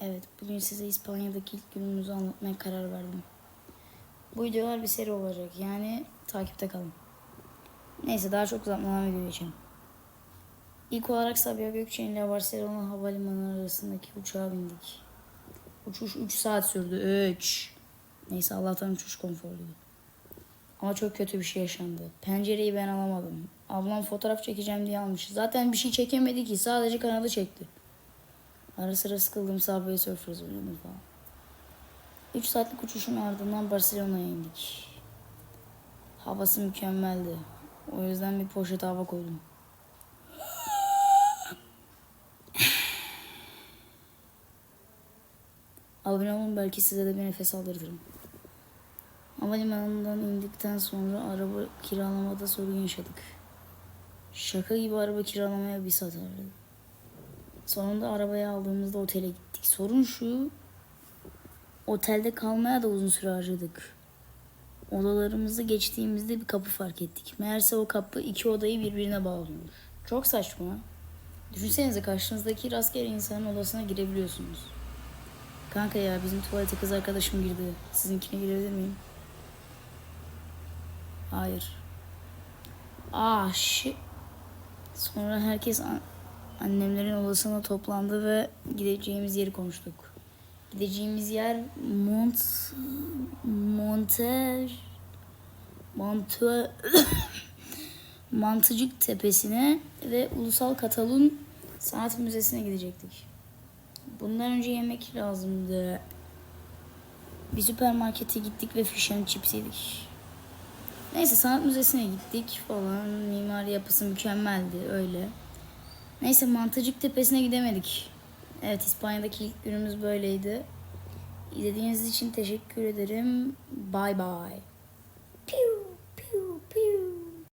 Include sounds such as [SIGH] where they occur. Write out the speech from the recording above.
Evet, bugün size İspanya'daki ilk günümüzü anlatmaya karar verdim. Bu videolar bir seri olacak. Yani takipte kalın. Neyse daha çok uzatmadan videoya geçelim. İlk olarak Sabiha Gökçen ile Barcelona Havalimanı arasındaki uçağa bindik. Uçuş 3 saat sürdü. 3. Neyse Allah'tan uçuş konforluydu. Ama çok kötü bir şey yaşandı. Pencereyi ben alamadım. Ablam fotoğraf çekeceğim diye almış. Zaten bir şey çekemedi ki. Sadece kanadı çekti. Ara sıra sıkıldım Subway Surfers oynadım falan. 3 saatlik uçuşun ardından Barcelona'ya indik. Havası mükemmeldi. O yüzden bir poşet hava koydum. Abone olun belki size de bir nefes aldırırım. Havalimanından indikten sonra araba kiralamada sorun yaşadık. Şaka gibi araba kiralamaya bir saat harcadık. Sonunda arabayı aldığımızda otele gittik. Sorun şu, otelde kalmaya da uzun süre harcadık. Odalarımızı geçtiğimizde bir kapı fark ettik. Meğerse o kapı iki odayı birbirine bağlıyormuş. Çok saçma. Düşünsenize karşınızdaki rastgele insanın odasına girebiliyorsunuz. Kanka ya bizim tuvalete kız arkadaşım girdi. Sizinkine girebilir miyim? Hayır. Ah shit. Sonra herkes an- annemlerin odasına toplandı ve gideceğimiz yeri konuştuk. Gideceğimiz yer Mont Monter Monte [COUGHS] Mantıcık Tepesi'ne ve Ulusal Katalun Sanat Müzesi'ne gidecektik. Bundan önce yemek lazımdı. Bir süpermarkete gittik ve fish and chips yedik. Neyse sanat müzesine gittik falan. Mimari yapısı mükemmeldi öyle. Neyse Mantıcık Tepesi'ne gidemedik. Evet İspanya'daki ilk günümüz böyleydi. İzlediğiniz için teşekkür ederim. Bye bye. Pew pew pew.